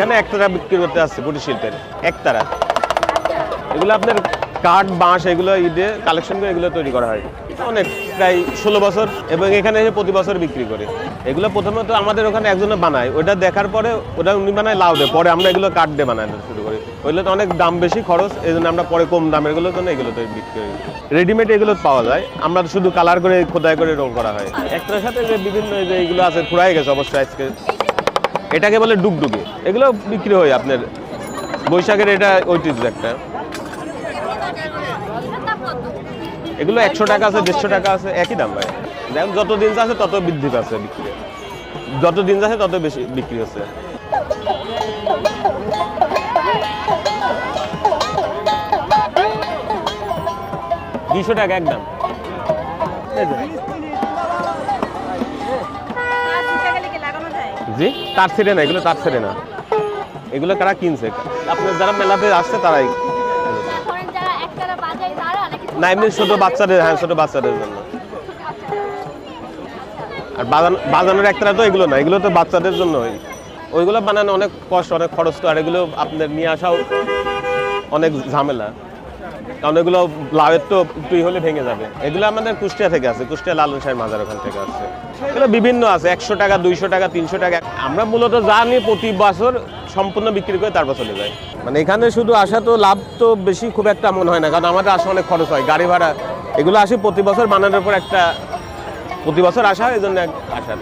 এখানে একতারা বিক্রি করতে আসছে কুটির শিল্পের একতারা এগুলো আপনার কাঠ, বাঁশ, এগুলো ঈদে কালেকশন করে এগুলো তৈরি করা হয়। অনেক, প্রায় ষোলো বছর এবং এখানে এসে প্রতি বছর বিক্রি করে। এগুলো প্রথমত আমাদের ওখানে একজনে বানায়, ওটা দেখার পরে ওটা উনি বানায় লাউ দেয়, পরে আমরা এগুলো কাঠ দিয়ে বানাই শুরু করি। ওইগুলো তো অনেক দাম বেশি খরচ এই জন্য আমরা পরে কম দামেরগুলো জন্য এগুলো তো বিক্রি করি। রেডিমেড এগুলো পাওয়া যায়, আমরা শুধু কালার করে, খোদাই করে রং করা হয়। একটার সাথে যে বিভিন্ন যে এইগুলো আছে, ফুরাই গেছে অবশ্যই আজকে। এটাকে বলে ডুগডুগে। এগুলো বিক্রি হয় আপনার, বৈশাখের এটা ঐতিহ্য একটা। এগুলো একশো টাকা আছে, দেড়শো টাকা আছে, একই দাম ভাই। দেখুন যত দিন যাচ্ছে তত বৃদ্ধি পাচ্ছে বিক্রি। যত দিন যাচ্ছে তত বেশি বিক্রি হচ্ছে। দুইশো টাকা একদম। জি তার ছেড়ে না এগুলো তার ছেড়ে না। এগুলো কারা কিনছে? আপনার যারা মেলাতে আসছে তারাই না এমনি ছোট বাচ্চাদের হ্যাঁ ছোট বাচ্চাদের জন্য। আর বাজান- বাজানোর একতারা তো এগুলো না এগুলো তো বাচ্চাদের জন্য। ওইগুলো বানানো অনেক কষ্ট অনেক খরচ তো আর এগুলো আপনার নিয়ে আসাও অনেক ঝামেলা। কারণ এগুলো লাউয়ের তো একটু হলে ভেঙে যাবে। এগুলো আমাদের কুষ্টিয়া থেকে আছে, কুষ্টিয়া লালন শাহের মাজার ওখান থেকে আছে। এগুলো বিভিন্ন আছে, একশো টাকা, দুইশো টাকা, তিনশো টাকা। আমরা মূলত যা নিয়ে প্রতি বছর সম্পূর্ণ বিক্রি করে তারপর চলে যাই। মানে এখানে শুধু আসা তো লাভ তো বেশি খুব একটা মনে হয় না, কারণ আমাদের আসা অনেক খরচ হয়, গাড়ি ভাড়া। এগুলো আসে প্রতি বছর বানানোর পর একটা, প্রতি বছর আসা হয় এই জন্য আসা।